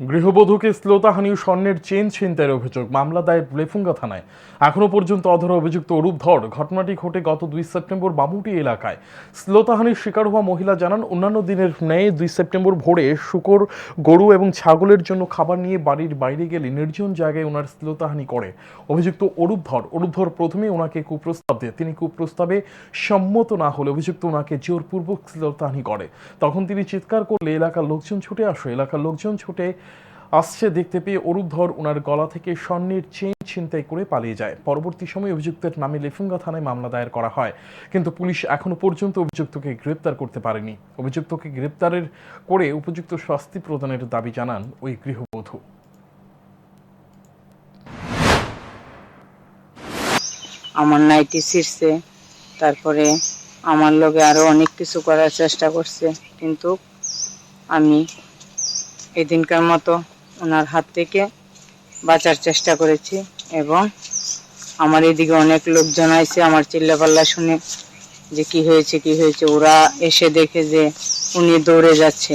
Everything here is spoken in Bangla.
গৃহবধূকে শ্লোতাহানি স্বর্ণের চেন ছিনতাইয়ের অভিযোগ। মামলা দায়ের লেফুঙ্গা থানায়। এখনও পর্যন্ত অধরা অভিযুক্ত অরূপ ধর ঘটনাটি ঘটে গত দুই সেপ্টেম্বর বামুটি এলাকায়। শ্লোতাহানির শিকার হওয়া মহিলা জানান, অন্যান্য দিনের ন্যায় দুই সেপ্টেম্বর ভোরে শুকর, গরু এবং ছাগলের জন্য খাবার নিয়ে বাড়ির বাইরে গেলে নির্জন জায়গায় ওনার শ্লোতাহানি করে। অভিযুক্ত অরূপ ধর অরূপ ধর প্রথমে ওনাকে কুপ্রস্তাব দেয়। তিনি কুপ্রস্তাবে সম্মত না হলে অভিযুক্ত ওনাকে জোরপূর্বক শ্লোতাহানি করে। তখন তিনি চিৎকার করলে এলাকার লোকজন ছুটে আসে। এলাকার লোকজন ছুটে আসছে দেখতে পেয়ে অরূপ ধর ওনার গলা থেকে স্বর্ণের চেন ছিনতাই করে পালিয়ে যায়। পরবর্তী সময় অভিযুক্তের নামে লেফুঙ্গা থানায় মামলা দায়ের করা হয়। কিন্তু পুলিশ এখনও পর্যন্ত অভিযুক্তকে গ্রেপ্তার করতে পারেনি। অভিযুক্তকে গ্রেপ্তারের করে উপযুক্ত শাস্তি প্রদানের দাবি জানান ওই গৃহবধূ। আমার নাইটি ছিঁড়ছে, তারপরে আমার লগে আরও অনেক কিছু করার চেষ্টা করছে, কিন্তু আমি এদিনকার মতো ওনার হাত থেকে বাঁচার চেষ্টা করেছি এবং আমার এদিকে অনেক লোক জানাইছে আমার চিল্লাপাল্লা শুনে যে কি হয়েছে কি হয়েছে। ওরা এসে দেখে যে উনি দৌড়ে যাচ্ছে।